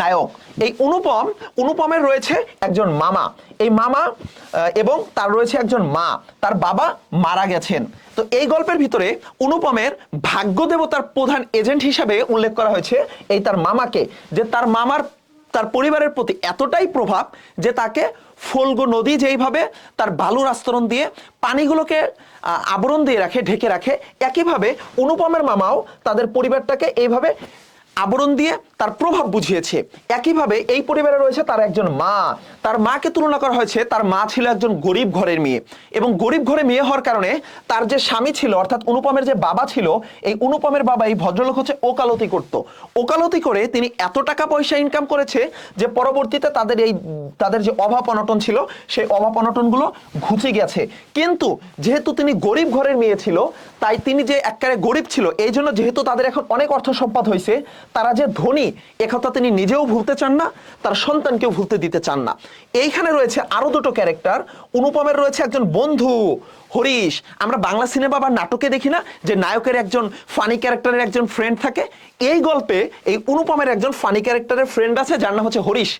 নায়ক। এই অনুপম, অনুপমের রয়েছে একজন মামা। এই মামা এবং তার রয়েছে একজন মা। তার বাবা মারা গেছেন। তো এই গল্পের ভিতরে অনুপমের ভাগ্য দেবতার প্রধান এজেন্ট হিসাবে উল্লেখ করা হয়েছে এই তার মামাকে। যে তার মামার, তার পরিবারের প্রতি এতটাই প্রভাব যে তাকে ফলগো নদী যেইভাবে তার বালুর আস্তরণ দিয়ে পানিগুলোকে আবরণ দিয়ে রাখে, ঢেকে রাখে, একইভাবে অনুপমের মামাও তাদের পরিবারটাকে এইভাবে আবরণ দিয়ে তার প্রভাব বুঝিয়েছে। একইভাবে এই পরিবারে রয়েছে তার একজন মা। তার মাকে তুলনা করা হয়েছে তার মা ছিল একজন গরিব ঘরের মেয়ে এবং গরিব ঘরে মেয়ে হওয়ার কারণে তার যে স্বামী ছিল, অর্থাৎ অনুপমের যে বাবা ছিল, এই অনুপমের বাবা, এই ভদ্রলোক হচ্ছে ওকালতি করত। ওকালতি করে তিনি এত টাকা পয়সা ইনকাম করেছে যে পরবর্তীতে তাদের এই, তাদের যে অভাব অনটন ছিল, সেই অভাব অনটনগুলো ঘুচে গেছে। কিন্তু যেহেতু তিনি গরিব ঘরের মেয়ে ছিল তাই তিনি যে একবারে গরিব ছিল, এই জন্য যেহেতু তাদের এখন অনেক অর্থ সম্পদ হয়েছে, তারা যে ধনী একথা তিনি নিজেও ভুলতে চান না, তার সন্তানকেও ভুলতে দিতে চান না। এইখানে রয়েছে আরও দুটো ক্যারেক্টার। অনুপমের রয়েছে একজন বন্ধু, হরিশ। আমরা বাংলা সিনেমা বা নাটকে দেখি না যে নায়কের একজন ফানি ক্যারেক্টারের একজন ফ্রেন্ড থাকে। এই গল্পে এই অনুপমের একজন ফানি ক্যারেক্টারের ফ্রেন্ড আছে, যার নাম হচ্ছে হরিশ।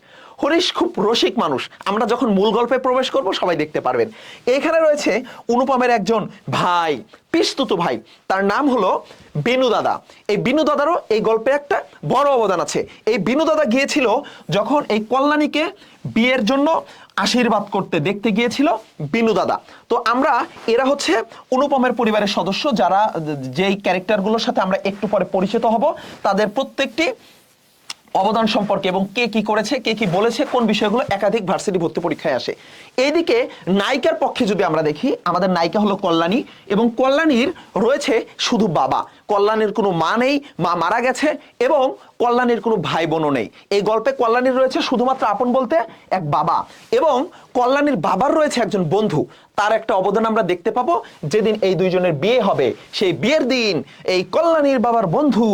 হরিশ খুব রসিক মানুষ। আমরা যখন মূল গল্পে প্রবেশ করব, সবাই দেখতে পারবেন। এখানে রয়েছে অনুপমের একজন ভাই, পিস্তুতু ভাই। তার নাম হলো বিনু দাদা। এই বিনু দাদারও এই গল্পে একটা বড় অবদান আছে। এই বিনু দাদা গিয়েছিল যখন এই কল্যাণীকে বিয়ের জন্য আশীর্বাদ করতে দেখতে গিয়েছিল বিনু দাদা। তো আমরা, এরা হচ্ছে অনুপমের পরিবারের সদস্য, যারা যেই ক্যারেক্টারগুলোর সাথে আমরা একটু পরে পরিচিত হব, তাদের প্রত্যেকটি অবদান সম্পর্কে এবং কে কি করেছে, কে কি বলেছে, কোন বিষয়গুলো একাধিক ভার্সিটি ভর্তি পরীক্ষায় আসে। এইদিকে নায়িকার পক্ষে যদি আমরা দেখি, আমাদের নায়িকা হলো কল্যাণী এবং কল্যাণীর রয়েছে শুধু বাবা। কল্যাণীর কোনো মা নেই, মা মারা গেছে এবং কল্যাণীর কোনো ভাই বোনও নেই। এই গল্পে কল্যাণীর রয়েছে শুধুমাত্র আপন বলতে এক বাবা এবং কল্যাণীর বাবার রয়েছে একজন বন্ধু। তার একটা অবদান আমরা দেখতে পাবো। যেদিন এই দুইজনের বিয়ে হবে, সেই বিয়ের দিন এই কল্যাণীর বাবার বন্ধু,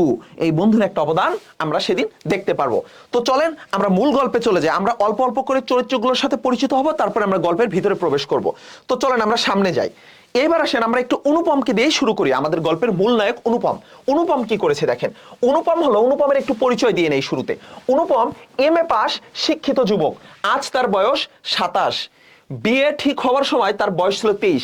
এই বন্ধুর একটা অবদান আমরা সেদিন দেখতে পারব। তো চলেন আমরা মূল গল্পে চলে যাই। আমরা অল্প অল্প করে চরিত্রগুলোর সাথে পরিচিত হব, তারপরে আমরা গল্পের ভিতরে প্রবেশ করব। তো চলেন আমরা সামনে যাই। এবার আসেন আমরা একটু অনুপমকে দিয়ে শুরু করি, আমাদের গল্পের মূল নায়ক অনুপম। অনুপম কি করেছে দেখেন, অনুপম হলো অনুপমের একটু পরিচয় দিয়ে নেই শুরুতে। অনুপম এম এ পাস, শিক্ষিত যুবক, আজ তার বয়স সাতাশ। বিয়ে ঠিক হওয়ার সময় তার বয়স ছিল তেইশ।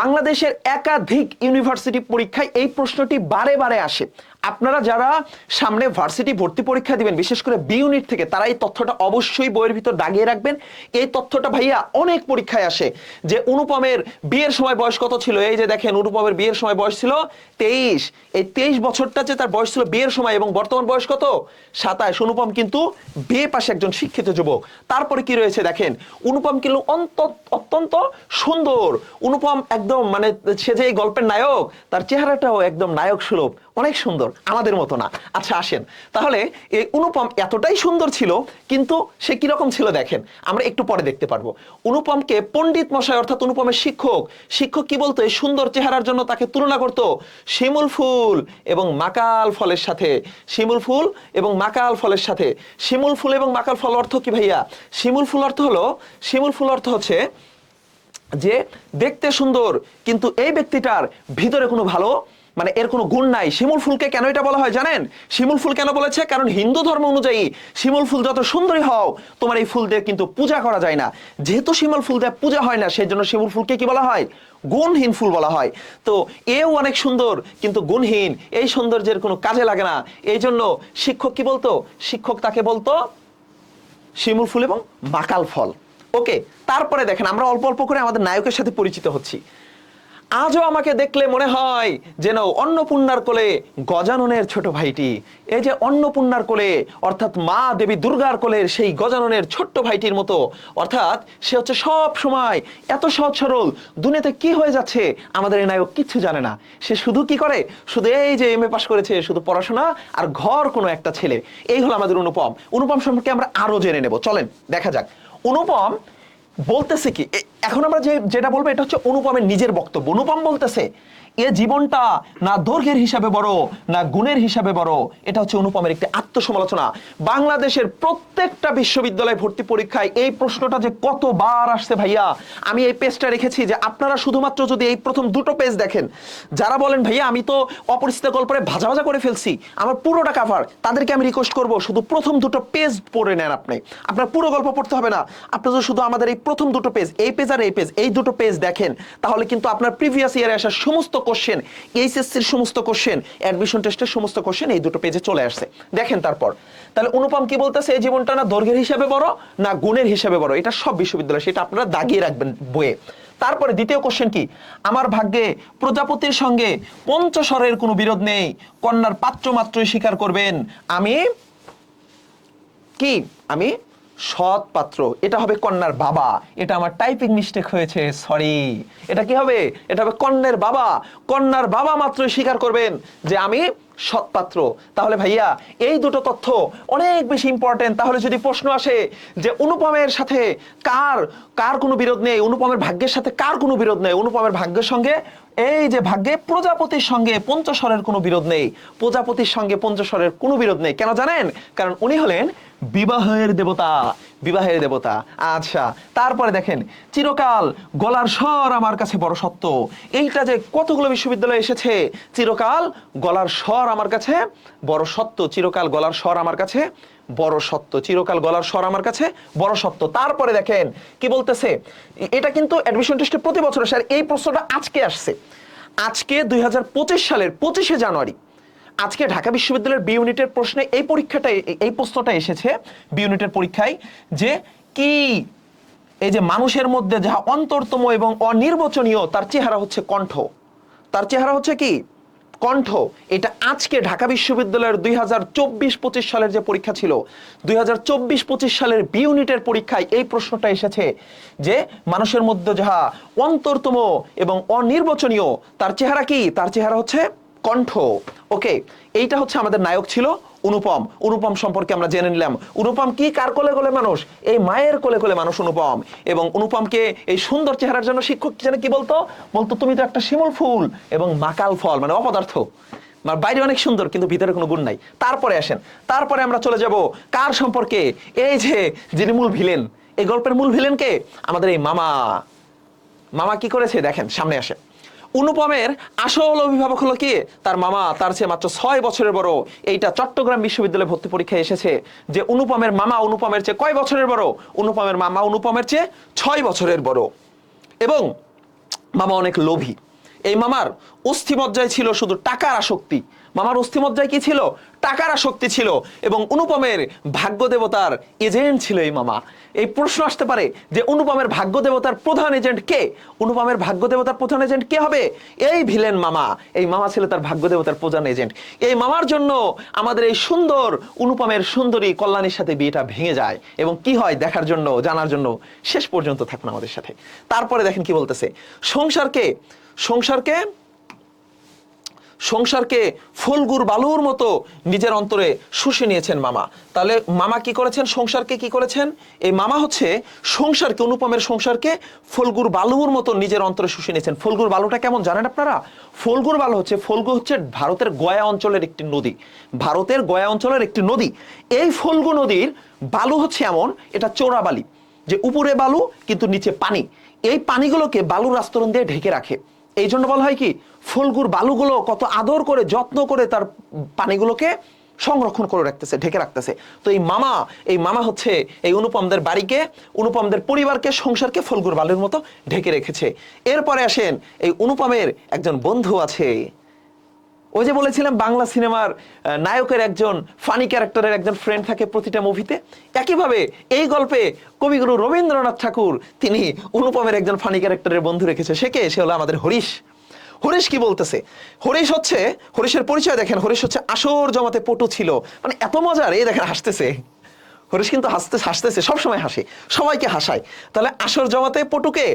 বাংলাদেশের একাধিক ইউনিভার্সিটি পরীক্ষায় এই প্রশ্নটি বারে বারে আসে। আপনারা যারা সামনে ভার্সিটি ভর্তি পরীক্ষা দিবেন, বিশেষ করে বি ইউনিট থেকে, তারা এই তথ্যটা অবশ্যই বইয়ের ভিতর দাগিয়ে রাখবেন। এই তথ্যটা ভাইয়া অনেক পরীক্ষায় আসে যে অনুপমের বিয়ের সময় বয়স কত ছিল? এই যে দেখেন, অনুপমের বিয়ের সময় বয়স ছিল তেইশ। এই তেইশ বছরটা যে তার বয়স ছিল বিয়ের সময় এবং বর্তমান বয়স কত? সাতাশ। অনুপম কিন্তু বিয়ে পাশে একজন শিক্ষিত যুবক। তারপরে কি রয়েছে দেখেন, অনুপম কিন্তু অন্ত- অত্যন্ত সুন্দর। অনুপম একদম মানে সে যে এই গল্পের নায়ক, তার চেহারাটাও একদম নায়ক সুলভ। অনেক সুন্দর, আমাদের মতো না। আচ্ছা আসেন। তাহলে এই অনুপম এতটাই সুন্দর ছিল, কিন্তু সে কীরকম ছিল দেখেন, আমরা একটু পরে দেখতে পারব। অনুপমকে পণ্ডিত মশাই, অর্থাৎ অনুপমের শিক্ষক শিক্ষক কি বলতো, এই সুন্দর চেহারার জন্য তাকে তুলনা করতো? শিমুল ফুল এবং মাকাল ফলের সাথে। শিমুল ফুল এবং মাকাল ফলের সাথে। শিমুল ফুল এবং মাকাল ফল অর্থ কি ভাইয়া? শিমুল ফুল অর্থ হলো, শিমুল ফুল অর্থ হচ্ছে যে, দেখতে সুন্দর, কিন্তু এই ব্যক্তিটার ভিতরে কোনো ভালো মানে এর কোনো গুণ নাই। শিমুল ফুলকে কেন এটা বলা হয় জানেন? শিমুল ফুল কেন বলেছে? কারণ হিন্দু ধর্ম অনুযায়ী শিমুল ফুল যত সুন্দরী হও, তোমার এই ফুল দিয়ে কিন্তু পূজা করা যায় না। যেহেতু শিমুল ফুল দিয়ে পূজা হয় না সেই জন্য শিমুল ফুলকে কি বলা হয়? গুণহীন ফুল বলা হয়। তো এও অনেক সুন্দর, কিন্তু গুণহীন, এই সৌন্দর্যের কোনো কাজে লাগে না। এই জন্য শিক্ষক কি বলতো? শিক্ষক তাকে বলতো, শিমুল ফুল এবং মাকাল ফল। ওকে, তারপরে দেখেন, আমরা অল্প অল্প করে আমাদের নায়কের সাথে পরিচিত হচ্ছি। আজও আমাকে দেখলে মনে হয় যেন অন্নপূর্ণার কোলে গজাননের ছোট ভাইটি। এই যে অন্নপূর্ণার কোলে, অর্থাৎ মা দেবী দুর্গার কোলের সেই গজাননের ছোট্ট ভাইটির মতো, অর্থাৎ সে হচ্ছে সব সময় এত সহজ সরল, দুনিয়াতে কি হয়ে যাচ্ছে আমাদের এই নায়ক কিচ্ছু জানে না। সে শুধু কি করে? শুধু এই যে এম এ পাশ করেছে, শুধু পড়াশোনা আর ঘর কোনো একটা ছেলে। এই হলো আমাদের অনুপম। অনুপম সম্পর্কে আমরা আরও জেনে নেব। চলেন, দেখা যাক। অনুপম বলতেছে কি এখন আমরা যে যেটা বলব, এটা হচ্ছে অনুপমের নিজের বক্তব্য। অনুপম বলতেছে, এ জীবনটা না দৈর্ঘ্যের হিসাবে বড়, না গুণের হিসাবে বড়। এটা হচ্ছে অনুপমের একটি আত্মসমালোচনা। বাংলাদেশের প্রত্যেকটা বিশ্ববিদ্যালয় ভর্তি পরীক্ষায় এই প্রশ্নটা যে কতবার আসছে ভাইয়া, আমি এই পেজটা রেখেছি যে আপনারা শুধুমাত্র যদি এই প্রথম দুটো পেজ দেখেন, যারা বলেন, ভাইয়া, আমি তো অপরিচিত গল্পে ভাজা ভাজা করে ফেলছি, আমার পুরোটা কাভার তাদেরকে আমি রিকোয়েস্ট করব, শুধু প্রথম দুটো পেজ পড়ে নেন আপনি। আপনার পুরো গল্প পড়তে হবে না আপনার যদি শুধু আমাদের এই প্রথম দুটো পেজ, এই পেজ আর এই পেজ এই দুটো পেজ দেখেন, তাহলে কিন্তু আপনার প্রিভিয়াস ইয়ারে আসা সমস্ত কোশ্চেন এইচএসসির সমস্ত কোশ্চেন অ্যাডমিশন টেস্টের সমস্ত কোশ্চেন এই দুটো পেজে চলে আসছে। দেখেন তারপর, তাহলে অনুপম কি বলতেছে, এই জীবনটা না দৈর্ঘ্যের হিসাবে বড়, না গুণের হিসাবে বড়? এটা সব বিশ্ববিদ্যালয়, সেটা আপনারা দাগিয়ে রাখবেন বইয়ে। তারপরে দ্বিতীয় কোশ্চেন কি, আমার ভাগ্যে প্রজাপতির সঙ্গে পঞ্চস্বরের কোনো বিরোধ নেই, কন্যার পাত্র মাত্রই স্বীকার করবেন। আমি, কি, আমি সৎ পাত্র। এটা হবে কন্যার বাবা। এটা আমার টাইপিং মিস্টেক হয়েছে সরি এটা কি হবে? এটা হবে কন্যার বাবা। কন্যার বাবা মাত্র স্বীকার করবেন যে আমি সৎপাত্র তাহলে ভাইয়া, এই দুটো তথ্য অনেক বেশি ইম্পর্টেন্ট তাহলে যদি প্রশ্ন আসে যে অনুপমের সাথে কার কার কোনো বিরোধ নেই? অনুপমের ভাগ্যের সাথে কার কোনো বিরোধ নেই? অনুপমের ভাগ্যের সঙ্গে, এই যে ভাগ্যে প্রজাপতির সঙ্গে পঞ্চস্বরের কোনো বিরোধ নেই। প্রজাপতির সঙ্গে পঞ্চস্বরের কোনো বিরোধ নেই। কেন জানেন? কারণ উনি হলেন বিবাহের দেবতা বিবাহের দেবতা। আচ্ছা তারপরে দেখেন, চিরকাল গলার স্বর আমার কাছে বড় সত্য। এইটা যে কতগুলো বিশ্ববিদ্যালয়ে এসেছে, চিরকাল গলার স্বর আমার কাছে বড় সত্য। চিরকাল গলার স্বর আমার কাছে বড় সত্য। চিরকাল গলার স্বর আমার কাছে বড় সত্য। তারপরে দেখেন, কি বলতেছে? এটা কিন্তু অ্যাডমিশন টেস্টে প্রতি বছর আসে। আর এই প্রশ্নটা আজকে আসছে। আজকে দুই হাজার পঁচিশ সালের পঁচিশে জানুয়ারি। আজকে ঢাকা বিশ্ববিদ্যালয়ের বি ইউনিটের প্রশ্নে এই পরীক্ষাটা, এই- প্রশ্নটা এসেছে বি ইউনিটের পরীক্ষায় যে কি এই যে মানুষের মধ্যে যাহা অন্তরতম এবং অনির্বচনীয়, তার চেহারা হচ্ছে কণ্ঠ। তার চেহারা হচ্ছে কি? কণ্ঠ। এটা আজকে ঢাকা বিশ্ববিদ্যালয়ের দুই হাজার চব্বিশ পঁচিশ সালের যে পরীক্ষা ছিল, দুই হাজার চব্বিশ পঁচিশ সালের বি ইউনিটের পরীক্ষায় এই প্রশ্নটা এসেছে যে মানুষের মধ্যে যাহা অন্তরতম এবং অনির্বচনীয়, তার চেহারা কি? তার চেহারা হচ্ছে কণ্ঠ। ওকে এইটা হচ্ছে আমাদের নায়ক ছিল অনুপম। অনুপম সম্পর্কে আমরা জেনে নিলাম। অনুপম কি? কার কোলে কোলে মানুষ? এই মায়ের কোলে কোলে মানুষ অনুপম। এবং অনুপমকে এই সুন্দর চেহারার জন্য শিক্ষক যেন কি বলতো? বলতো, তুমি তো একটা শিমুল ফুল এবং মাকাল ফল মানে অপদার্থ। মানে বাইরে অনেক সুন্দর, কিন্তু ভিতরে কোনো গুণ নাই। তারপরে আসেন। তারপরে আমরা চলে যাব কার সম্পর্কে? এই যে যিনি মূল ভিলেন। এই গল্পের মূল ভিলেন কে আমাদের এই মামা। মামা কি করেছে? দেখেন, সামনে আসে অনুপমের আসল অভিভাবক হলো কে? তার মামা, তার চেয়ে মাত্র ছয় বছরের বড়। এইটা চট্টগ্রাম বিশ্ববিদ্যালয়ে ভর্তি পরীক্ষায় এসেছে যে অনুপমের মামা অনুপমের চেয়ে কয় বছরের বড়? অনুপমের মামা অনুপমের চেয়ে ছয় বছরের বড়। এবং মামা অনেক লোভী। এই মামার অস্থিমজ্জায় ছিল শুধু টাকার আসক্তি। মামার অস্থিমজ্জায় কি ছিল? টাকার আসক্তি ছিল এবং অনুপমের ভাগ্য দেবতার এজেন্ট ছিল এই মামা। এই প্রশ্ন আসতে পারে যে অনুপমের ভাগ্য দেবতার প্রধান এজেন্ট কে? অনুপমের ভাগ্য দেবতার প্রধান এজেন্ট কে হবে? এই ভিলেন মামা। এই মামা ছিল তার ভাগ্য দেবতার প্রধান এজেন্ট। এই মামার জন্য আমাদের এই সুন্দর অনুপমের সুন্দরী কল্যাণীর সাথে বিয়েটা ভেঙে যায় এবং কি হয় দেখার জন্য, জানার জন্য শেষ পর্যন্ত থাকুন আমাদের সাথে। তারপরে দেখেন কি বলতেছে। সংসারকে সংসারকে সংসারকে ফুলগুর বালুর মতো নিজের অন্তরে শুষে নিয়েছেন মামা। তাহলে মামা কি করেছেন? সংসারকে কি করেছেন? এই মামা হচ্ছে সংসারকে, অনুপমের সংসারকে ফলগুর বালুর মতো নিজের অন্তরে শুষে নিয়েছেন। ফলগুর বালুটা কেমন জানেন আপনারা? ফলগুর বালু হচ্ছে ফলগু হচ্ছে ভারতের গয়া অঞ্চলের একটি নদী। ভারতের গয়া অঞ্চলের একটি নদী। এই ফলগু নদীর বালু হচ্ছে এমন, এটা চোরা বালি, যে উপরে বালু কিন্তু নিচে পানি। এই পানিগুলোকে বালুর আস্তরণ দিয়ে ঢেকে রাখে। এই জন্য বলা হয় কি ফুলগুর বালুগুলো কত আদর করে, যত্ন করে তার পানিগুলোকে সংরক্ষণ করে রাখতেছে, ঢেকে রাখতেছে। তো এই মামা এই মামা হচ্ছে এই অনুপমদের বাড়িকে, অনুপমদের পরিবারকে, সংসারকে ফুলগুর বালুর মতো ঢেকে রেখেছে। এরপরে আসেন এই অনুপমের একজন বন্ধু আছে। ওই যে বলেছিলাম, বাংলা সিনেমার নায়কের একজন ফানি ক্যারেক্টারের একজন ফ্রেন্ড থাকে প্রতিটা মুভিতে একইভাবে এই গল্পে কবিগুরু রবীন্দ্রনাথ ঠাকুর, তিনি অনুপমের একজন ফানি ক্যারেক্টারের বন্ধু রেখেছে। সে কে? সে হলো আমাদের হরিশ। হরিশ কি বলতেছে? হরিশ হচ্ছে, হরিশের পরিচয় দেখেন, হরিশ হচ্ছে আসর জমাতে পটু ছিল। মানে এত মজার, এই দেখেন হাসতেছে। হরিশ কিন্তু হাসতে, হাসতেছে, সবসময় হাসে, সবাইকে হাসায়। তাহলে আসর জমাতে পটুকে,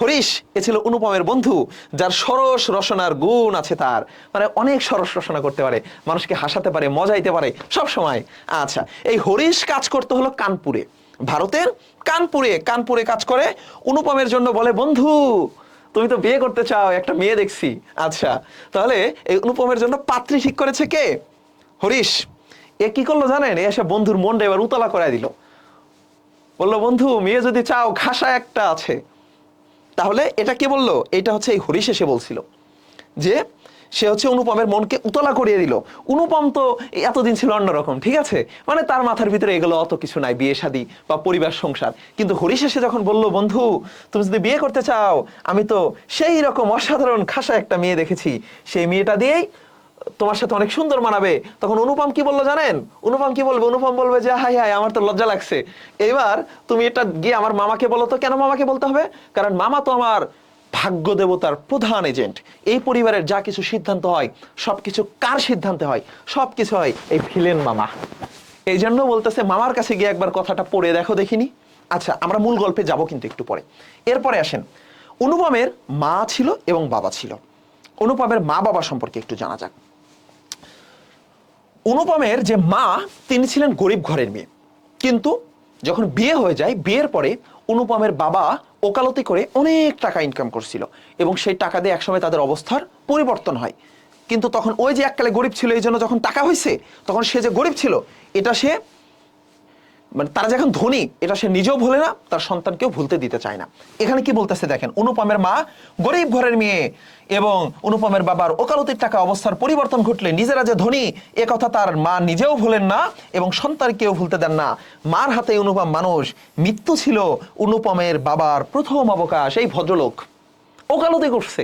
হরিশ, এ ছিল অনুপমের বন্ধু, যার সরস রসনার গুণ আছে তার। মানে অনেক সরস রসনা করতে পারে, মানুষকে হাসাতে পারে, মজাইতে পারে সব সময় আচ্ছা এই হরিশ কাজ করতে হলো কানপুরে। ভারতের কানপুরে কানপুরে কাজ করে, অনুপমের জন্য বলে, বন্ধু তুমি তো বিয়ে করতে চাও, একটা মেয়ে দেখছি। আচ্ছা তাহলে এই অনুপমের জন্য পাত্রী ঠিক করেছে কে? হরিশ, এ কি করল জানেন? এসে বন্ধুর মনটা এবার উতলা করায় দিল। বলল, বন্ধু, মেয়ে যদি চাও ঘাসা একটা আছে। তাহলে এটা কে বলল? এটা হচ্ছে এই হরিশ এসে বলছিল যে সে হচ্ছে অনুপমের মনকে উতলা করিয়ে দিল। অনুপম তো এতদিন ছিল অন্যরকম, ঠিক আছে? মানে তার মাথার ভিতরে এগুলো অত কিছু নাই, বিয়ে শাদী বা পরিবার সংসার। কিন্তু হরিশ যখন বলল, বন্ধু, তুমি যদি বিয়ে করতে চাও, আমি তো সেই রকম অসাধারণ খাসা একটা মেয়ে দেখেছি। সেই মেয়েটা দিয়েই তোমার সাথে অনেক সুন্দর মানাবে। তখন অনুপম কি বলল জানেন? অনুপম কি বলবে? অনুপম বলবে যে হাই হাই আমার তো লজ্জা লাগছে। এবার তুমি এটা গিয়ে আমার মামাকে বলো তো, কেন মামাকে বলতে হবে? কারণ মামা তো আমার ভাগ্য দেবতার প্রধান এজেন্ট। এই পরিবারের যা কিছু সিদ্ধান্ত হয়, সবকিছু কার সিদ্ধান্তে হয়? সবকিছু হয় এই ভিলেন মামা। এই জন্য বলতেছে, মামার কাছে গিয়ে একবার কথাটা পড়ে দেখো দেখিনি। আচ্ছা আমরা মূল গল্পে যাব কিন্তু একটু পরে। এরপরে আসেন। অনুপমের মা ছিল এবং বাবা ছিল। অনুপমের মা বাবা সম্পর্কে একটু জানা যাক। অনুপমের যে মা, তিনি ছিলেন গরিব ঘরের মেয়ে। কিন্তু যখন বিয়ে হয়ে যায়, বিয়ের পরে অনুপমের বাবা ওকালতি করে অনেক টাকা ইনকাম করছিল এবং সেই টাকা দিয়ে একসময় তাদের অবস্থার পরিবর্তন হয়। কিন্তু তখন ওই যে এককালে গরিব ছিল, এই জন্য যখন টাকা হয়েছে তখন সে যে গরিব ছিল, এটা সে মানে তারা যখন ধনী, এটা সে নিজেও ভুলে না, তার সন্তানকেও ভুলতে দিতে চায় না। এখানে কি বলতেছে দেখেন, অনুপমের মা গরিব ঘরের মেয়ে এবং অনুপমের বাবার ওকালতির টাকা অবস্থার পরিবর্তন ঘটলে নিজেরা যে ধনী, এ কথা তার মা নিজেও ভুলেন না এবং সন্তানকেও ভুলতে দেন না। মার হাতে অনুপম মানুষ, মৃত্যু ছিল অনুপমের বাবার প্রথম অবকাশ, এই ভদ্রলোক। ওকালতি করছে,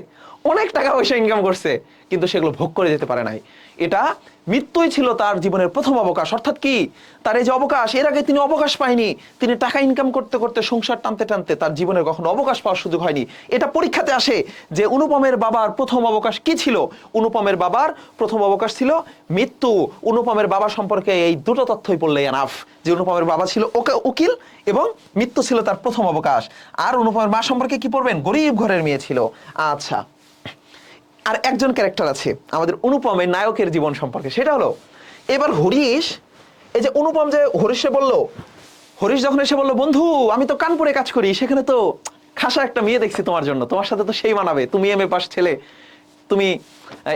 অনেক টাকা পয়সা ইনকাম করছে, কিন্তু সেগুলো ভোগ করে যেতে পারে নাই। এটা মৃত্যুই ছিল তার জীবনের প্রথম অবকাশ। অর্থাৎ কি? তার এই যে অবকাশ, এর আগে তিনি অবকাশ পায়নি। তিনি টাকা ইনকাম করতে করতে সংসার টানতে টানতে তার জীবনের কখনো অবকাশ পাওয়ার সুযোগ হয়নি। এটা পরীক্ষাতে আসে যে অনুপমের বাবার প্রথম অবকাশ কি ছিল? অনুপমের বাবার প্রথম অবকাশ ছিল মৃত্যু। অনুপমের বাবা সম্পর্কে এই দুটো তথ্যই পড়লে এনাফ যে অনুপমের বাবা ছিল ওকে- উকিল এবং মৃত্যু ছিল তার প্রথম অবকাশ। আর অনুপমের মা সম্পর্কে কি পড়বেন? গরিব ঘরের মেয়ে ছিল। আচ্ছা। আর একজন ক্যারেক্টার আছে, আমাদের অনুপমের নায়কের জীবন সম্পর্কে, সেটা হলো, এবার হরিশ, এই যে অনুপম যে হরিশে বলল, হরিশ যখন এসে বলল, বন্ধু, আমি তো কানপুরে কাজ করি, সেখানে তো খাসা একটা মেয়ে দেখছি তোমার জন্য, তোমার সাথে তো সেই মানাবে, তুমি এম এ পাস ছেলে, তুমি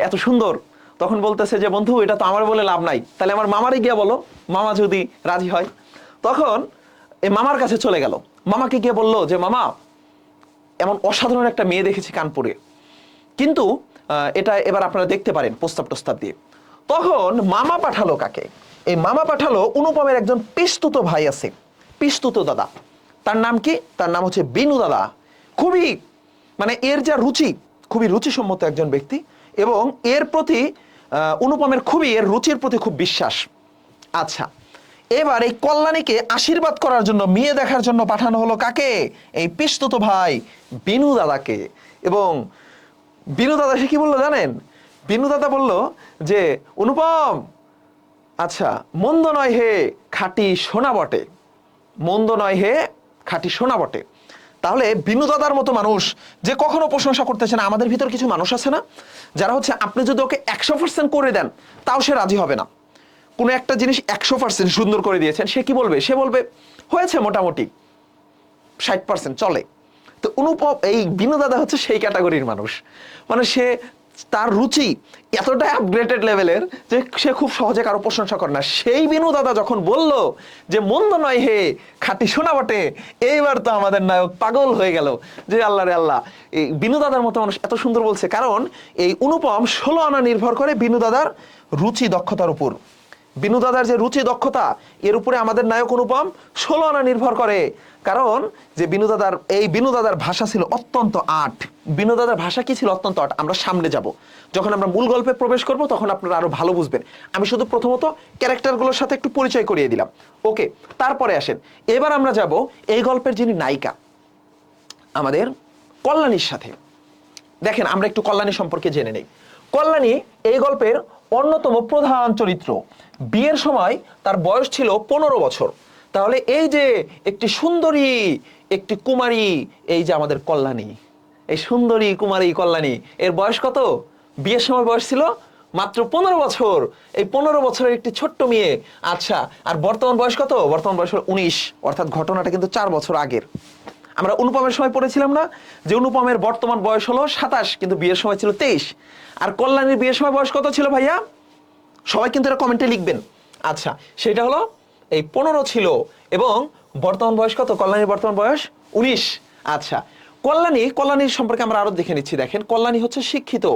এত সুন্দর। তখন বলতেছে যে, বন্ধু, এটা তো আমার বলে লাভ নাই, তাহলে আমার মামারই গিয়ে বলো, মামা যদি রাজি হয়। তখন এই মামার কাছে চলে গেল, মামাকে গিয়ে বলল যে, মামা, এমন অসাধারণ একটা মেয়ে দেখেছি কানপুরে কিন্তু এটা এবার আপনারা দেখতে পারেন প্রস্তাব প্রস্তাব দিয়ে। তখন মামা পাঠালো কাকে? এই মামা পাঠালো অনুপমের একজন পিস্তুত ভাই আছে, পিস্তুত দাদা। তার নাম কি? তার নাম হচ্ছে বিনু দাদা। খুবই মানে এর যা রুচি, খুবই রুচিসম্মত একজন ব্যক্তি এবং এর প্রতি অনুপমের খুবই, এর রুচির প্রতি খুব বিশ্বাস। আচ্ছা এবার এই কল্যাণীকে আশীর্বাদ করার জন্য, মেয়ে দেখার জন্য পাঠানো হলো কাকে? এই পিস্তুত ভাই বিনু দাদাকে। এবং বিনু দাদা সে কি বলল জানেন? বিনু দাদা বলল যে, অনুপম আচ্ছা মন্দ নয় হে খাঁটি সোনা বটে। মন্দ নয় হে খাঁটি সোনা বটে। তাহলে বিনু দাদার মতো মানুষ যে কখনো প্রশংসা করতেছে না, আমাদের ভিতর কিছু মানুষ আছে না, যারা হচ্ছে আপনি যদি ওকে একশো পার্সেন্ট করে দেন, তাও সে রাজি হবে না। কোনো একটা জিনিস একশো পার্সেন্ট সুন্দর করে দিয়েছেন, সে কি বলবে? সে বলবে, হয়েছে মোটামুটি, ষাট পার্সেন্ট চলে। তো অনুপম, এই বিনু দাদা হচ্ছে সেই ক্যাটাগরির মানুষ। মানে সে তার রুচি এতটাই আপগ্রেডেড লেভেলের যে সে খুব সহজে কারও প্রশংসা করে না। সেই বিনু দাদা যখন বলল যে, মন্দ নয় হে, খাঁটি শোনা বটে, এইবার তো আমাদের নায়ক পাগল হয়ে গেল। যে আল্লাহ রে আল্লাহ, এই বিনু দাদার মতো মানুষ এত সুন্দর বলছে। কারণ এই অনুপম ষোলো আনা নির্ভর করে বিনু দাদার রুচি, দক্ষতার উপর। বিনু দাদার যে রুচি, দক্ষতা, এর উপরে আমাদের নায়ক অনুপম ষোলো আনা নির্ভর করে। কারণ যে বিনু দাদার, এই বিনু দাদার ভাষা ছিল অত্যন্ত আট। বিনু দাদার ভাষা কি ছিল? অত্যন্ত আট। আমরা সামনে যাব। যখন আমরা মূল গল্পে প্রবেশ করব, তখন আপনারা আরও ভালো বুঝবেন। আমি শুধু প্রথমত ক্যারেক্টারগুলোর সাথে একটু পরিচয় করিয়ে দিলাম। ওকে, তারপরে আসেন। এবার আমরা যাব এই গল্পের যিনি নায়িকা, আমাদের কল্যাণীর সাথে। দেখেন, আমরা একটু কল্যাণী সম্পর্কে জেনে নেই। কল্যাণী এই গল্পের অন্যতম প্রধান চরিত্র। বিয়ের সময় তার বয়স ছিল পনেরো বছর। তাহলে এই যে একটি সুন্দরী, একটি কুমারী, এই যে আমাদের কল্যাণী, এই সুন্দরী, কুমারী, কল্যাণী, এর বয়স কত? বিয়ের সময় বয়স ছিল মাত্র পনেরো বছর। এই পনেরো বছরের একটি ছোট্ট মেয়ে আচ্ছা আর বর্তমান বয়স কত? বর্তমান বয়স হল উনিশ, অর্থাৎ ঘটনাটা কিন্তু চার বছর আগের। আমরা অনুপমের সময় পড়েছিলাম না? যে অনুপমের বর্তমান বয়স হলো সাতাশ, কিন্তু বিয়ের সময় ছিল তেইশ। আর কল্যাণীর বিয়ের সময় বয়স কত ছিল ভাইয়া? সবাই কিন্তু এটা কমেন্টে লিখবেন। আচ্ছা সেটা হলো এই পনেরো ছিল এবং বর্তমান বয়স কত? কল্যাণীর বর্তমান বয়স উনিশ। আচ্ছা কল্যাণী কল্যাণীর সম্পর্কে আমরা আরও দেখে নিচ্ছি, দেখেন। কল্যাণী হচ্ছে শিক্ষিত,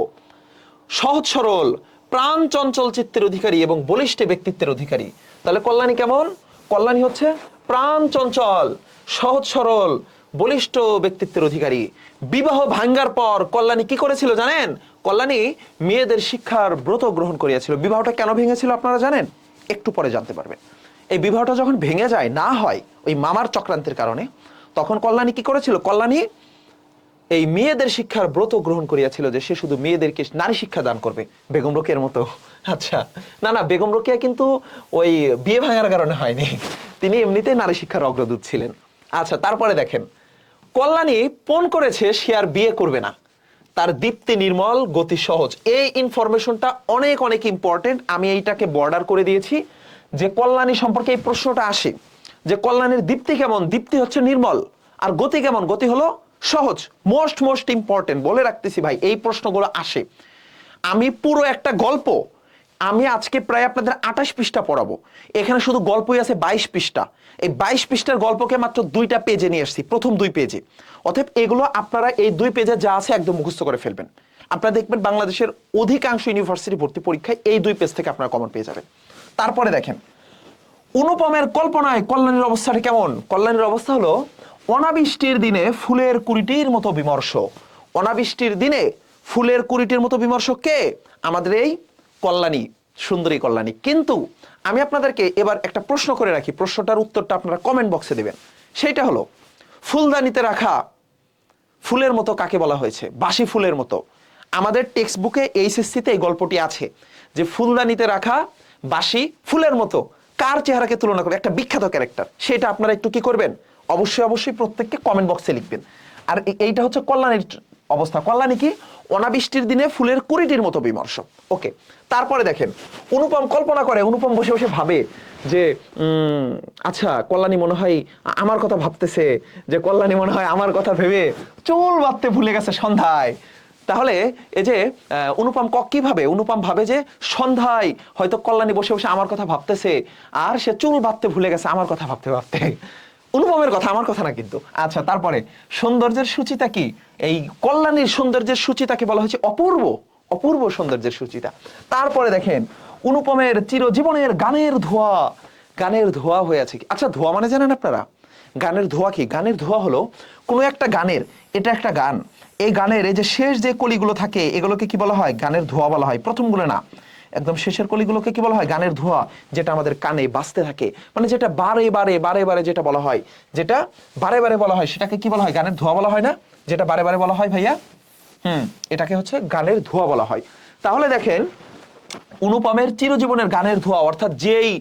সহজ সরল, প্রাণ চঞ্চল চিত্তের অধিকারী এবং বলিষ্ঠ ব্যক্তিত্বের অধিকারী। তাহলে কল্যাণী কেমন? কল্যাণী হচ্ছে প্রাণ চঞ্চল, সহজ সরল, বলিষ্ঠ ব্যক্তিত্বের অধিকারী। বিবাহ ভাঙ্গার পর কল্যাণী কি করেছিল জানেন? কল্যাণী মেয়েদের শিক্ষার ব্রত গ্রহণ করিয়াছিল। বিবাহটা কেন ভেঙেছিল আপনারা জানেন? একটু পরে জানতে পারবেন। এই বিবাহটা যখন ভেঙে যায়, না হয় ওই মামার চক্রান্তের কারণে, তখন কল্যাণী কি করেছিল? কল্যাণী এই মেয়েদের শিক্ষার ব্রত গ্রহণ করিয়াছিল যে সে শুধু মেয়েদেরকে নারী শিক্ষা দান করবে। বেগম রোকের মতো। আচ্ছা না না, বেগম রোকেয়া কিন্তু ওই বিয়ে ভাঙার কারণে হয়নি। তিনি এমনিতেই নারী শিক্ষার অগ্রদূত ছিলেন। আচ্ছা তারপরে দেখেন। কল্যাণী পণ করেছে সে আর বিয়ে করবে না। তার দীপ্তি নির্মল, গতি সহজ। এই ইনফরমেশনটা অনেক অনেক ইম্পর্টেন্ট আমি এইটাকে বর্ডার করে দিয়েছি যে কল্যাণী সম্পর্কে এই প্রশ্নটা আসে। যে কল্যাণীর দীপ্তি কেমন? দীপ্তি হচ্ছে নির্মল। আর গতি কেমন? গতি হলো সহজ মোস্ট মোস্ট ইম্পর্টেন্ট বলে রাখতেছি ভাই, এই প্রশ্নগুলো আসে। আমি পুরো একটা গল্প আমি আজকে প্রায় আপনাদের আঠাশ পৃষ্ঠা পড়াবো। এখানে শুধু গল্পই আছে বাইশ পৃষ্ঠা। এই বাইশ পৃষ্ঠার গল্পকে মাত্র দুইটা পেজে নিয়ে আসছি, প্রথম দুই পেজে। অতএব এগুলো আপনারা এই দুই পেজে যা আছে একদম মুখস্থ করে ফেলবেন। আপনারা দেখবেন বাংলাদেশের অধিকাংশ ইউনিভার্সিটি ভর্তি পরীক্ষায় এই দুই পেজ থেকে আপনারা কমন পেয়ে যাবেন। তারপরে দেখেন, অনুপমের কল্পনায় কল্যাণীর অবস্থাটা কেমন? কল্যাণীর অবস্থা হলো, অনাবৃষ্টির দিনে ফুলের কুড়িটির মতো বিমর্ষ। অনাবৃষ্টির দিনে ফুলের কুড়িটির মতো বিমর্ষ কে? আমাদের এই কল্যাণী, সুন্দরী কল্যাণী। কিন্তু আমি আপনাদেরকে এবার একটা প্রশ্ন করে রাখি। প্রশ্নটার উত্তরটা আপনারা কমেন্ট বক্সে দেবেন। সেইটা হলো, ফুলদানিতে রাখা ফুলের মতো কাকে বলা হয়েছে? বাসি ফুলের মতো। আমাদের টেক্সট বুকে এইচএসসিতে এই গল্পটি আছে যে ফুলদানিতে রাখা বাসি ফুলের মতো কার চেহারাকে তুলনা করে? একটা বিখ্যাত ক্যারেক্টার সেটা আপনারা একটু কি করবেন? অবশ্যই অবশ্যই প্রত্যেককে কমেন্ট বক্সে লিখবেন। আর এইটা হচ্ছে কল্যাণীর অবস্থা। কল্যাণী কি? অনাবৃষ্টির দিনে ফুলের কুড়িটির মতো বিমর্ষ। ওকে তারপরে দেখেন, অনুপম কল্পনা করে, অনুপম বসে বসে ভাবে যে আচ্ছা কল্যাণী মনে হয় আমার কথা ভাবতেছে, যে কল্যাণী মনে হয় আমার কথা ভেবে চুল বাঁধতে ভুলে গেছে সন্ধ্যায়। তাহলে এই যে অনুপম কক কি ভাবে অনুপম ভাবে যে সন্ধ্যায় হয়তো কল্যাণী বসে বসে আমার কথা ভাবতেছে, আর সে চুল বাঁধতে ভুলে গেছে আমার কথা ভাবতে ভাবতে। অনুপমের কথা, আমার কথা না কিন্তু। আচ্ছা তারপরে, সৌন্দর্যের সূচিতা কি? এই কল্যাণীর সৌন্দর্যের সূচিতাকে বলা হচ্ছে অপূর্ব। অপূর্ব সৌন্দর্যের সূচিতা। তারপরে দেখেন, অনুপমের চিরজীবনের গানের ধোয়া। গানের ধোয়া হয়ে আছে কি? আচ্ছা ধোয়া মানে জানেন আপনারা? গানের ধোয়া কি? গানের ধোয়া হলো কোনো একটা গানের, এটা একটা গান। এই গানের, এই যে শেষ যে কলিগুলো থাকে, এগুলোকে কি বলা হয়? গানের ধোয়া বলা হয়। প্রথমগুলো না। একদম শেষের কলিগুলোকে কি বলা হয়? গানের ধোয়া, যেটা আমাদের কানে বাজতে থাকে। মানে যেটা বারে বারে বারে বারে যেটা বলা হয়, যেটা বারে বারে বলা হয়, সেটাকে কি বলা হয়? গানের ধোয়া বলা হয় না? যেটা বারে বারে বলা হয় ভাইয়া? হুম। এটাকে হচ্ছে গানের ধোয়া বলা হয়। তাহলে দেখেন, অনুপমের চিরজীবনের গানের ধোয়া, অর্থাৎ যেই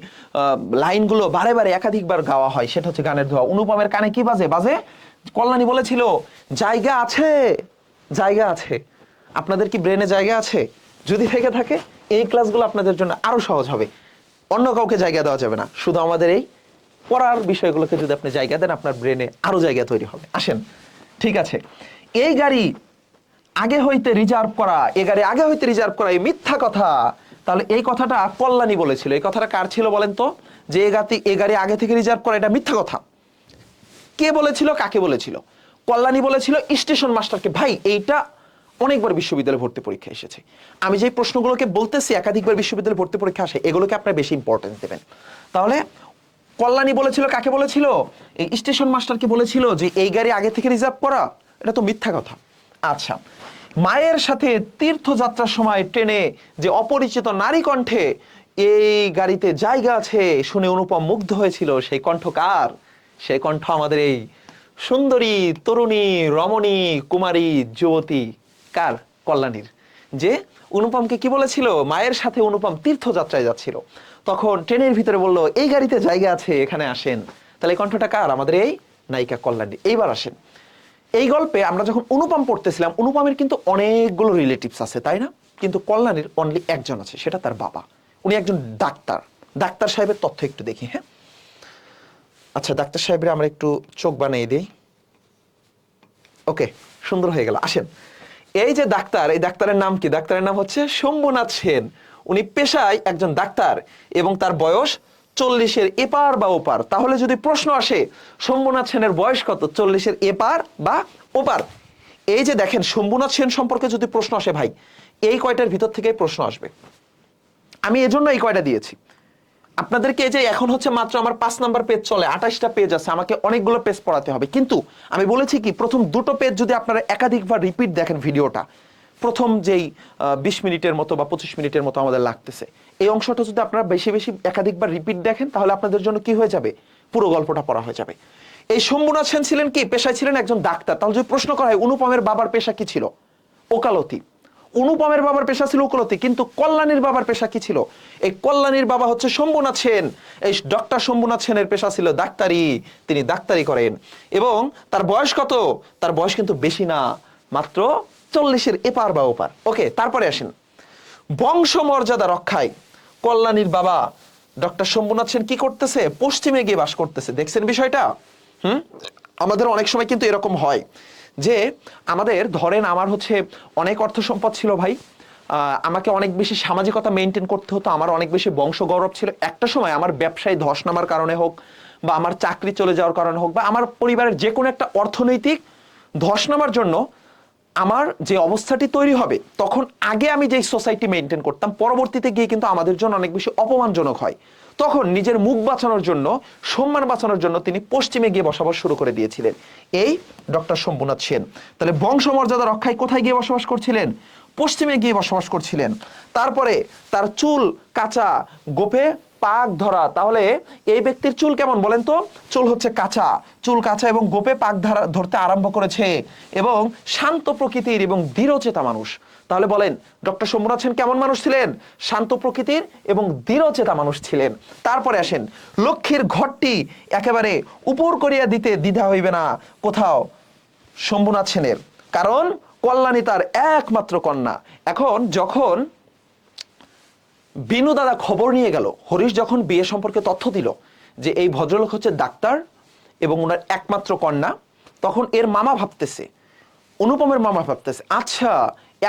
লাইনগুলো বারে বারে একাধিকবার গাওয়া হয়, সেটা হচ্ছে গানের ধোয়া। অনুপমের কানে কি বাজে? বাজে? কল্যাণী বলেছিল, জায়গা আছে জায়গা আছে। আপনাদের কি ব্রেনে জায়গা আছে? যদি থেকে থাকে, এই ক্লাসগুলো আপনাদের জন্য আরও সহজ হবে। অন্য কাউকে জায়গা দেওয়া যাবে না। শুধু আমাদের এই পড়ার বিষয়গুলোকে যদি আপনি জায়গা দেন, আপনার ব্রেনে আরও জায়গা তৈরি হবে। আসেন, ঠিক আছে। এই গাড়ি আগে হইতে রিজার্ভ করা, এ গাড়ি আগে হইতে রিজার্ভ করা, এই মিথ্যা কথা। তাহলে এই কথাটা কল্যাণী বলেছিল। এই কথাটা কার ছিল বলেন তো? যে এ গাড়ি এ গাড়ি আগে থেকে রিজার্ভ করা, এটা মিথ্যা কথা। কে বলেছিল? কাকে বলেছিল? কল্যাণী বলেছিল, স্টেশন মাস্টারকে, ভাই, এইটা অনেকবার বিশ্ববিদ্যালয়ে ভর্তি পরীক্ষা এসেছে। আমি যে প্রশ্নগুলোকে বলতেছি, একাধিকবার বিশ্ববিদ্যালয়ে ভর্তি পরীক্ষা আসে, এগুলোকে আপনার বেশি ইম্পর্টেন্স দেবেন। তাহলে কল্যাণী বলেছিল, কাকে বলেছিল? এই স্টেশন মাস্টারকে বলেছিল যে, এই গাড়ি আগে থেকে রিজার্ভ করা, এটা তো মিথ্যা কথা। আচ্ছা মায়ের সাথে তীর্থযাত্রার সময় ট্রেনে যে অপরিচিত নারী কণ্ঠে এই গাড়িতে জায়গা আছে শুনে অনুপম মুগ্ধ হয়েছিল, সেই কণ্ঠ কার? সেই কণ্ঠ আমাদের এই সুন্দরী, তরুণী, রমণী, কুমারী, যুবতী কার? কল্যাণীর। যে অনুপমকে কি বলেছিল? মায়ের সাথে অনুপম তীর্থযাত্রায় যাচ্ছিল। তখন ট্রেনের ভিতরে বলল, এই গাড়িতে জায়গা আছে, এখানে আসেন। তাহলে কণ্ঠটা কার? আমাদের এই নায়িকা কল্যাণী। এইবার আসেন। এই গল্পে আমরা যখন অনুপম পড়তেছিলাম, অনুপমের কিন্তু অনেকগুলো রিলেটিভস আছে, তাই না? কিন্তু কল্যাণীর অনলি একজন আছে, সেটা তার বাবা। উনি একজন ডাক্তার। ডাক্তার সাহেবের তথ্য একটু দেখি হ্যাঁ? আচ্ছা ডাক্তার সাহেবের আমরা একটু চোখ বানিয়ে দিই। ওকে সুন্দর হয়ে গেল, আসেন। এই যে ডাক্তার, এই ডাক্তারের নাম কি? ডাক্তারের নাম হচ্ছে শম্ভুনাথ সেন। উনি পেশায় একজন ডাক্তার এবং তার বয়স চল্লিশের এপার বা ওপার? তাহলে যদি প্রশ্ন আসে, শম্ভুনাথ সেনের বয়স কত? চল্লিশের এপার বা ওপার? এই যে দেখেন, শম্ভুনাথ সেন সম্পর্কে যদি প্রশ্ন আসে ভাই, এই কয়টার ভিতর থেকে প্রশ্ন আসবে। আমি এজন্য এই কয়টা দিয়েছি। আপনাদেরকে যে এখন হচ্ছে মাত্র আমার পাঁচ নাম্বার পেজ চলে, আঠাশটা পেজ আছে, আমাকে অনেকগুলো পেজ পড়াতে হবে। কিন্তু আমি বলেছি কি, প্রথম দুটো পেজ যদি আপনারা একাধিকবার রিপিট দেখেন ভিডিওটা প্রথম যেই বিশ মিনিটের মতো বা পঁচিশ মিনিটের মতো আমাদের লাগতেছে। এই অংশটা যদি আপনারা বেশি বেশি একাধিকবার রিপিট দেখেন, তাহলে আপনাদের জন্য কি হয়ে যাবে? পুরো গল্পটা পড়া হয়ে যাবে। এই শম্ভুনাথ সেন ছিলেন কি? পেশায় ছিলেন একজন ডাক্তার। তাহলে যদি প্রশ্ন করা হয়, অনুপমের বাবার পেশা কি ছিল? ওকালতি। অনুপমের বাবার পেশা ছিল ওকালতি, কিন্তু কল্যাণীর বাবার পেশা কি ছিল? এই কল্যাণীর বাবা হচ্ছে শম্ভুনাথ সেন। এই ডক্টর শম্ভুনাথ সেনের পেশা ছিল ডাক্তারি। তিনি ডাক্তারি করেন। এবং তার বয়স কত? তার বয়স কিন্তু বেশি না, মাত্র চল্লিশের এপার বা ওপার। ওকে, তারপরে আসেন। বংশ মর্যাদা রক্ষায় কল্যাণীর বাবা ডক্টর শম্ভুনাথ সেন কি করতেছে? পশ্চিমে গিয়ে বাস করতেছে। দেখছেন বিষয়টা? হুম? আমাদের অনেক সময় কিন্তু এরকম হয় যে আমাদের, ধরেন আমার হচ্ছে অনেক অর্থ সম্পদ ছিল ভাই। আমাকে অনেক বেশি সামাজিকতা মেনটেন করতে হতো, আমার অনেক বেশি বংশ গৌরব ছিল। একটা সময় আমার ব্যবসায় ধস নামার কারণে হোক বা আমার চাকরি চলে যাওয়ার কারণে হোক বা আমার পরিবারের যে কোনো একটা অর্থনৈতিক ধস নামার জন্য আমার যে অবস্থাটি তৈরি হবে, তখন আগে আমি যেই সোসাইটি মেনটেন করতাম, পরবর্তীতে গিয়ে কিন্তু আমাদের জন্য অনেক বেশি অপমানজনক হয়। তখন নিজের মুখ বাঁচানোর জন্য, সম্মান বাঁচানোর জন্য তিনি পশ্চিমে গিয়ে বসবাস শুরু করে দিয়েছিলেন। এই ডক্টর শম্ভুনাথ সেন। তাহলে বংশমর্যাদা রক্ষায় কোথায় গিয়ে বসবাস করছিলেন? পশ্চিমে গিয়ে বসবাস করছিলেন। তারপরে তার চুল কাঁচা গোপে পাক ধরা। তাহলে এই ব্যক্তির চুল কেমন বলেন তো? চুল হচ্ছে কাঁচা। চুল কাঁচা এবং গোপে পাক ধরা ধরতে আরম্ভ করেছে এবং শান্ত প্রকৃতির এবং দৃঢ়চেতা মানুষ। তাহলে বলেন, ডক্টর সোমনাথ সেন কেমন মানুষ ছিলেন? শান্ত প্রকৃতির এবং দৃঢ়চেতা মানুষ ছিলেন। তারপরে আসেন, লক্ষ্মীর ঘরটি একেবারে উপর করিয়া দিতে দ্বিধা হইবে না। কোথাও শম্ভুনাথ সেনের। কারণ কল্যাণী তার একমাত্র কন্যা। এখন যখন বিনু দাদা খবর নিয়ে গেল। হরিশ যখন বিয়ে সম্পর্কে তথ্য দিল যে এই ভদ্রলোক হচ্ছে ডাক্তার এবং ওনার একমাত্র কন্যা, তখন এর মামা ভাবতেছে, অনুপমের মামা ভাবতেছে আচ্ছা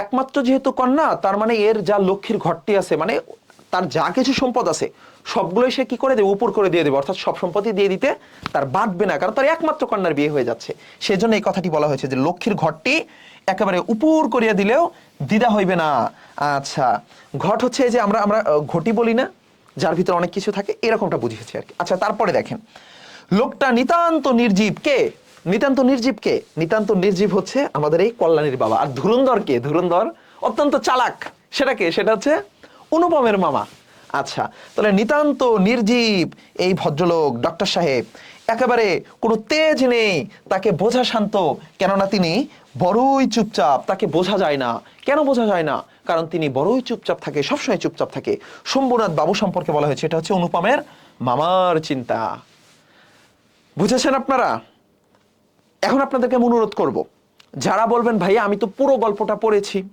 একমাত্র যেহেতু কন্যা, তার মানে এর যা লক্ষ্মীর ঘরটি আছে মানে তার যা কিছু সম্পদ আছে, সবগুলোই সে কি করে দেবে? উপর করে দিয়ে দেবে, অর্থাৎ সব সম্পত্তি দিয়ে দিতে তার বাঁধবে না, কারণ তার একমাত্র কন্যার বিয়ে হয়ে যাচ্ছে। সেজন্য এই কথাটি বলা হয়েছে যে লক্ষ্মীর ঘরটি একেবারে উপর করিয়া দিলেও দ্বিধা হইবে না। আচ্ছা ঘট হচ্ছে যে আমরা আমরা ঘটি বলি না, যার ভিতরে অনেক কিছু থাকে, এরকমটা বুঝিয়েছি আর কি। আচ্ছা তারপরে দেখেন, লোকটা নিতান্ত নির্জীব কে? নিতান্ত নির্জীব কে? নিতান্ত নির্জীব হচ্ছে আমাদের এই কল্যাণীর বাবা। আর ধুরন্ধর কে? ধুরন্ধর অত্যন্ত চালাক। সেটা কে? সেটা হচ্ছে অনুপমের মামা। আচ্ছা তাহলে নিতান্ত নির্জীব এই ভদ্রলোক ডক্টর সাহেব একেবারে কোনো তেজ নেই, তাকে বোঝা শান্ত। কেননা তিনি বড়ই চুপচাপ, তাকে বোঝা যায় না। কেন বোঝা যায় না? কারণ তিনি বড়ই চুপচাপ থাকে, সবসময় চুপচাপ থাকে। শম্ভুনাথ বাবু সম্পর্কে বলা হয়েছে, এটা হচ্ছে অনুপমের মামার চিন্তা। বুঝেছেন আপনারা? এখন আপনাদেরকে আমি অনুরোধ করব, যারা বলবেন, ভাইয়া, আমি তো পুরো গল্পটা পড়েছি।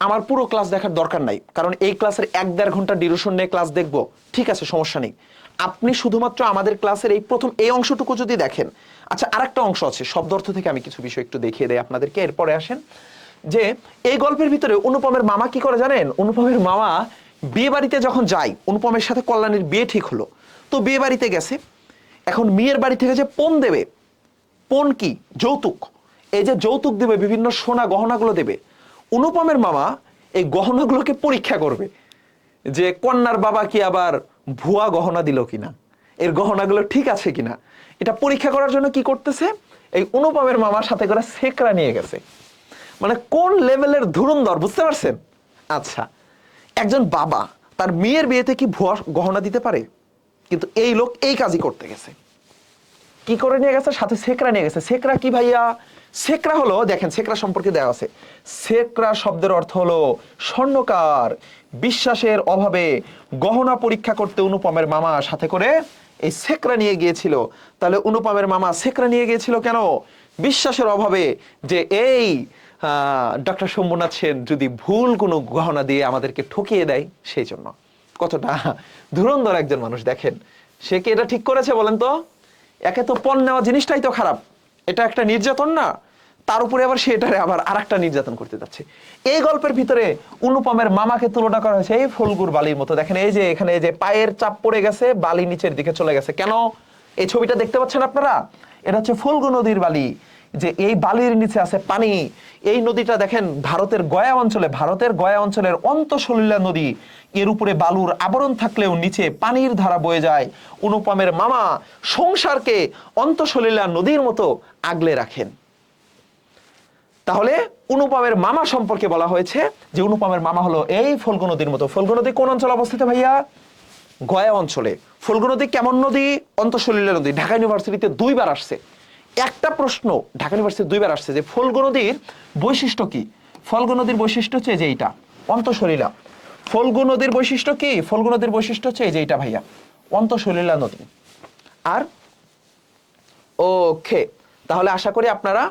আমার পুরো ক্লাস দেখার দরকার নাই। কারণ এই ক্লাসের এক দেড় ঘণ্টা ডিউরেশন নিয়ে ক্লাস দেখব। ঠিক আছে, সমস্যা নেই। আপনি শুধুমাত্র আমাদের ক্লাসের এই প্রথম এই অংশটুকু যদি দেখেন আচ্ছা আরেকটা অংশ আছে, শব্দ অর্থ থেকে আমি কিছু বিষয় একটু দেখিয়ে দেয় আপনাদেরকে, এরপরে আসেন। যে এই গল্পের ভিতরে অনুপমের মামা কি করে জানেন? অনুপমের মামা বিয়ে বাড়িতে যখন যায়, অনুপমের সাথে কল্যাণীর বিয়ে ঠিক হলো। তো বিয়ে বাড়িতে গেছে, এখন মেয়ের বাড়ি থেকে যে পণ দেবে, পণ কি? যৌতুক। এই যে যৌতুক দেবে, বিভিন্ন সোনা গহনাগুলো দেবে, অনুপমের মামা এই গহনাগুলোকে পরীক্ষা করবে। যে কন্যার বাবা কি আবার ভুয়া গহনা দিল কিনা? এর গহনাগুলো ঠিক আছে কিনা? এটা পরীক্ষা করার জন্য কি করতেছে? এই অনুপমের মামার সাথে করে সেকরা নিয়ে গেছে। মানে কোন লেভেলের ধুরন্ধর বুঝতে পারছেন? আচ্ছা একজন বাবা, তার মেয়ের বিয়েতে কি ভুয়া গহনা দিতে পারে? কিন্তু এই লোক এই কাজই করতে গেছে। কি করে নিয়ে গেছে? সাথে সেকরা নিয়ে গেছে। সেকরা কি ভাইয়া? সেকরা হলো, দেখেন সেকরা সম্পর্কে দেওয়া আছে। সেকরা শব্দের অর্থ হলো স্বর্ণকার। বিশ্বাসের অভাবে গহনা পরীক্ষা করতে অনুপমের মামা সাথে করে এই সেকরা নিয়ে গিয়েছিল। তাহলে অনুপমের মামা সেকরা নিয়ে গিয়েছিল কেন? বিশ্বাসের অভাবে যে এই ডক্টর শম্ভুনাথ সেন যদি ভুল কোনো গহনা দিয়ে আমাদেরকে ঠকিয়ে দেয়, সেই জন্য। কতটা ধুরন্ধর একজন মানুষ দেখেন। সে কি এটা ঠিক করেছে বলেন তো? একে তো পণ নেওয়া জিনিসটাই তো খারাপ। এটা একটা নির্যাতন না। তার উপরে আবার সে এটারে আবার আর একটা নির্যাতন করতে যাচ্ছে। এই গল্পের ভিতরে অনুপমের মামাকে তুলনা করা হয়েছে এই ফুলগুর বালির মতো। দেখেন এই যে এখানে যে পায়ের চাপ পড়ে গেছে, বালি নিচের দিকে চলে গেছে। কেন? এই ছবিটা দেখতে পাচ্ছেন আপনারা? এটা হচ্ছে ফুলগু নদীর বালি। যে এই বালির নিচে আছে পানি। এই নদীটা দেখেন ভারতের গয়া অঞ্চলে, ভারতের গয়া অঞ্চলের অন্তঃসলিলা নদী। এর উপরে বালুর আবরণ থাকলেও নিচে পানির ধারা বয়ে যায়। অনুপমের মামা সংসারকে অন্তঃসলিলা নদীর মতো আগলে রাখেন। তাহলে অনুপমের মামা সম্পর্কে বলা হয়েছে যে অনুপমের মামা হলো এই ফল্গু নদীর মতো। ফল্গু নদী কোন অঞ্চলে অবস্থিত ভাইয়া? গয়া অঞ্চলে। ফল্গু নদী কেমন নদী? অন্তঃসলীলা নদী। ঢাকা ইউনিভার্সিটিতে দুইবার আসছে। একটা প্রশ্ন, ঢাকা ইউনিভার্সিটি দুইবার আসছে যে ফল্গু নদীর বৈশিষ্ট্য কি? ফল্গু নদীর বৈশিষ্ট্য হচ্ছে যে এইটা, অন্তঃসলীলা। ফল্গু নদীর বৈশিষ্ট্য কি? ফল্গু নদীর বৈশিষ্ট্য হচ্ছে যে এইটা ভাইয়া, অন্তঃসলীলা নদী। আর? ওকে, তাহলে আশা করি আপনারা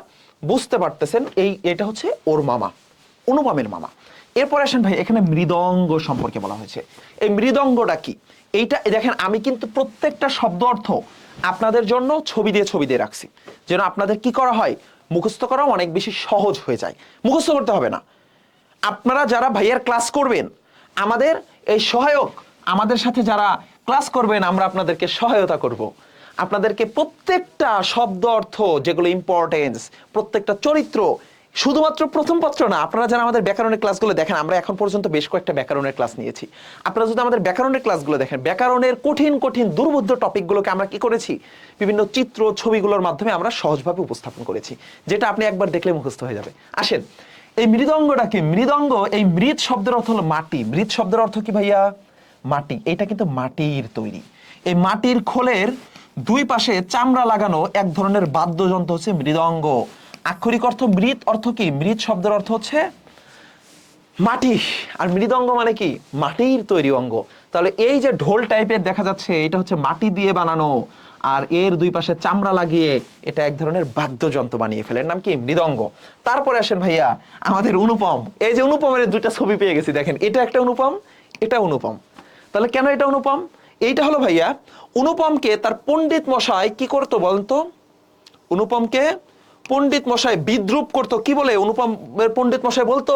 বুঝতে পারতেছেন, এই এটা হচ্ছে ওর মামা, অনুপমের মামা। এরপর আসেন ভাই, এখানে মৃদঙ্গ সম্পর্কে বলা হয়েছে। এই মৃদঙ্গটা কি? এইটা, দেখেন, আমি কিন্তু প্রত্যেকটা শব্দ অর্থ আপনাদের জন্য ছবি দিয়ে ছবি দিয়ে রাখছি। যেন আপনাদের কি করা হয়? মুখস্থ করা অনেক বেশি সহজ হয়ে যায়। মুখস্থ করতে হবে না। আপনারা যারা ভাইয়ের ক্লাস করবেন, আমাদের এই সহায়ক, আমাদের সাথে যারা ক্লাস করবেন, আমরা আপনাদেরকে সহায়তা করব। আপনাদেরকে প্রত্যেকটা শব্দ অর্থ যেগুলো ইম্পর্টেন্স প্রত্যেকটা চরিত্র, শুধুমাত্র প্রথম পত্র না, আপনারা যারা আমাদের ব্যাকরণের ক্লাসগুলো দেখেন, আমরা এখন পর্যন্ত বেশ কয়েকটা ব্যাকরণের ক্লাস নিয়েছি। আপনারা যদি আমাদের ব্যাকরণের ক্লাসগুলো দেখেন, ব্যাকরণের কঠিন কঠিন, দুর্বোধ্য টপিকগুলোকে আমরা কি করেছি? বিভিন্ন চিত্র, ছবিগুলোর মাধ্যমে আমরা সহজভাবে উপস্থাপন করেছি, যেটা আপনি একবার দেখলে মুখস্থ হয়ে যাবে। আসেন, এই মৃদঙ্গটা কি মৃদঙ্গ, এই মৃৎ শব্দের অর্থ হলো মাটি। মৃৎ শব্দের অর্থ কি ভাইয়া? মাটি। এটা কিন্তু মাটির তৈরি। এই মাটির খোলের দুই পাশে চামড়া লাগানো এক ধরনের বাদ্যযন্ত্র হচ্ছে মৃদঙ্গ। আক্ষরিক অর্থ মৃৎ অর্থ কি? মৃৎ শব্দের অর্থ হচ্ছে মাটি। আর মৃদঙ্গ মানে কি? মাটির তৈরি অঙ্গ। তাহলে এই যে ঢোল টাইপের দেখা যাচ্ছে, এটা হচ্ছে মাটি দিয়ে বানানো। আর এর দুই পাশে চামড়া লাগিয়ে এটা এক ধরনের বাদ্যযন্ত্র বানিয়ে ফেলেন নাম কি? মৃদঙ্গ। তারপরে আসেন ভাইয়া, আমাদের অনুপম। এই যে অনুপমের দুইটা ছবি পেয়ে গেছি, দেখেন, এটা একটা অনুপম, এটা অনুপম। তাহলে কেন এটা অনুপম? এইটা হলো ভাইয়া অনুপমকে তার পণ্ডিত মশাই কি করতো বলতো অনুপমকে পণ্ডিত মশাই বিদ্রুপ করতো। কি বলে? অনুপমের পণ্ডিত মশাই বলতো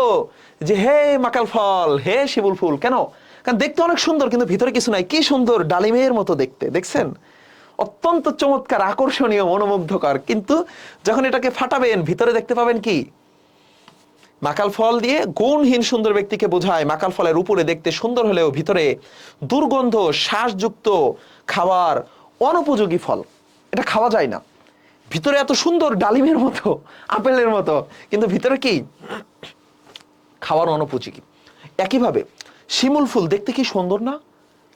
যে, হে মাকাল ফল, হে শিবুল ফুল। কেন? কারণ দেখতে অনেক সুন্দর, কিন্তু ভিতরে কিছু নাই। কি সুন্দর ডালিমের মতো দেখতে, দেখছেন? অত্যন্ত চমৎকার, আকর্ষণীয়, মনোমুগ্ধকর। কিন্তু যখন এটাকে ফাটাবেন, ভিতরে দেখতে পাবেন কি? মাকাল ফল দিয়ে গুণহীন সুন্দর ব্যক্তিকে বোঝায়। মাকাল ফলের উপরে দেখতে সুন্দর হলেও ভিতরে দুর্গন্ধ, শ্বাসযুক্ত খাওয়ার অনুপযোগী ফল। এটা খাওয়া যায় না। ভিতরে এত সুন্দর ডালিমের মতো, আপেলের মতো, কিন্তু ভিতরে কি? খাওয়ার অনুপযোগী। একইভাবে শিমুল ফুল দেখতে কি সুন্দর না?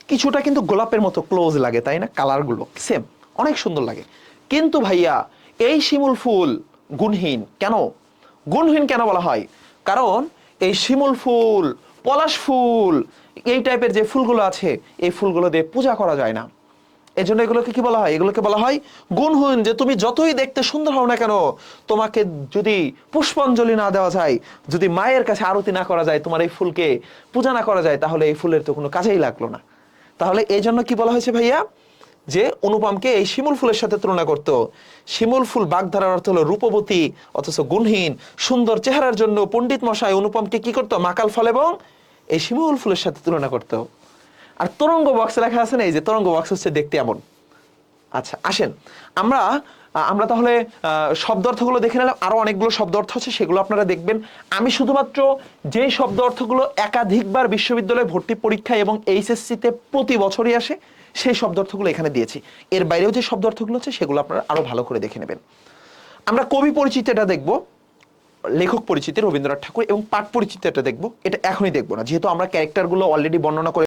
কিছুটা কিন্তু গোলাপের মতো ক্লোজ লাগে, তাই না? কালারগুলো সেম, অনেক সুন্দর লাগে। কিন্তু ভাইয়া, এই শিমুল ফুল গুণহীন। কেন? গুণহীন কেন বলা হয়? কারণ এই শিমুল ফুল, পলাশ ফুল, এই টাইপের যে ফুলগুলো আছে, এই ফুলগুলো দিয়ে পূজা করা যায় না। এই জন্য এগুলোকে কি বলা হয়? এগুলোকে বলা হয় গুণহীন, যে তুমি যতই দেখতে সুন্দর হও না কেন, তোমাকে যদি পুষ্পাঞ্জলি না দেওয়া যায়, যদি মায়ের কাছে আরতি না করা যায়, তোমার এই ফুলকে পূজা না করা যায়, তাহলে এই ফুলের তো কোনো কাজেই লাগল না। তাহলে এই জন্য কি বলা হয়েছে ভাইয়া? যে অনুপমকে এই শিমুল ফুলের সাথে তুলনা করত। শিমুল ফুল বাগধারার অর্থ হলো রূপবতী, অথচ গুণহীন, সুন্দর চেহারার জন্য পণ্ডিত মশাই অনুপমকে কি করতো? মাকাল ফল এবং এই শিমুল ফুলের সাথে তুলনা করত। আর তরঙ্গ বক্সে লেখা আছে না, এই যে তরঙ্গ বক্স হচ্ছে দেখতে এমন। আচ্ছা আসেন। আমরা আমরা তাহলে শব্দ অর্থগুলো দেখে নিলাম। আরও অনেকগুলো শব্দ অর্থ আছে, সেগুলো আপনারা দেখবেন। আমি শুধুমাত্র যেই শব্দ অর্থগুলো একাধিকবার বিশ্ববিদ্যালয়ে ভর্তি পরীক্ষা এবং এইচএসসিতে প্রতি বছরই আসে সেই শব্দ অর্থগুলো এখানে দিয়েছি। এর বাইরেও যে শব্দ অর্থগুলো আছে, সেগুলো আপনারা আরও ভালো করে দেখে নেবেন। আমরা কবি পরিচিতিটা দেখব, লেখক পরিচিতি রবীন্দ্রনাথ ঠাকুর, এবং পাঠ পরিচিতিটা দেখব। এটা এখনই দেখব না, যেহেতু আমরা ক্যারেক্টারগুলো অলরেডি বর্ণনা করে